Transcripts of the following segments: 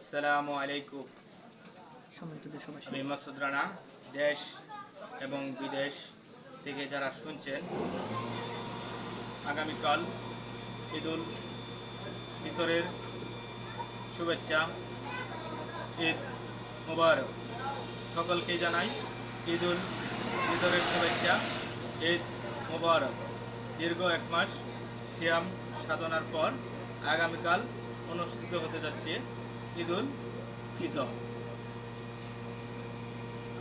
আসসালামু আলাইকুম। সম্মানিত দেশবাসী আমি মাসুদ রানা দেশ এবং বিদেশ থেকে যারা শুনছেন আগামীকাল ঈদুল ফিতরের শুভেচ্ছা ঈদ মুবারক। সকলকে জানাই ঈদুল ফিতরের শুভেচ্ছা ঈদ মুবারক। দীর্ঘ এক মাস সিয়াম সাধনার পর আগামীকাল অনুষ্ঠিত হতে যাচ্ছে ঈদুল ফিতর।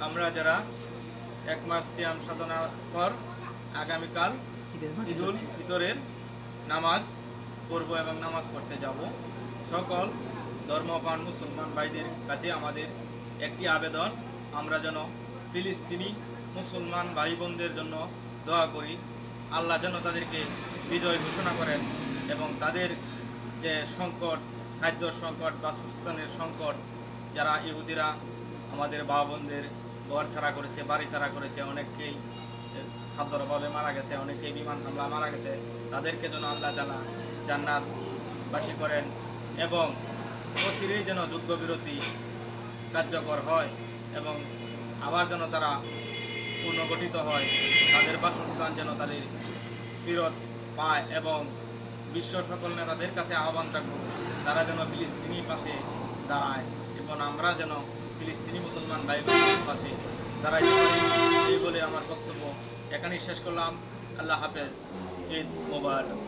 আমরা যারা এক মাস সিয়াম সাধনার পর আগামীকাল ঈদুল ফিতরের নামাজ পড়ব এবং নামাজ পড়তে যাব। সকল ধর্মপান মুসলমান ভাইদের কাছে আমাদের একটি আবেদন আমরা যেন ফিলিস্তিনি মুসলমান ভাই বোনদের জন্য দোয়া করি। আল্লাহ যেন তাদেরকে বিজয় ঘোষণা করেন এবং তাদের যে সংকট খাদ্য সংকট বা সুস্থানের সংকট যারা ইহুদিরা আমাদের বাবা বোনদের ঘর ছাড়া করেছে, বাড়ি ছাড়া করেছে, অনেককেই খাদ্যর অভাবে মারা গেছে, অনেকেই বিমান হামলা মারা গেছে, তাদেরকে যেন আল্লাহ জানা জান্নাত বাসী করেন এবং অচিরেই যেন যুদ্ধবিরতি কার্যকর হয় এবং আবার যেন তারা পুনর্গঠিত হয়, তাদের বাসস্থান যেন তাদের ফিরত পায় এবং বিশ্ব সকল নেতাদের কাছে আহ্বান থাকব, তারা যেন ফিলিস্তিনি পাশে দাঁড়ায় এবং আমরা যেন ফিলিস্তিনি মুসলমান ভাই পাশে দাঁড়াই। বলে আমার বক্তব্য এখানেই শেষ করলাম। আল্লাহ হাফেজ। ঈদ মোবারক।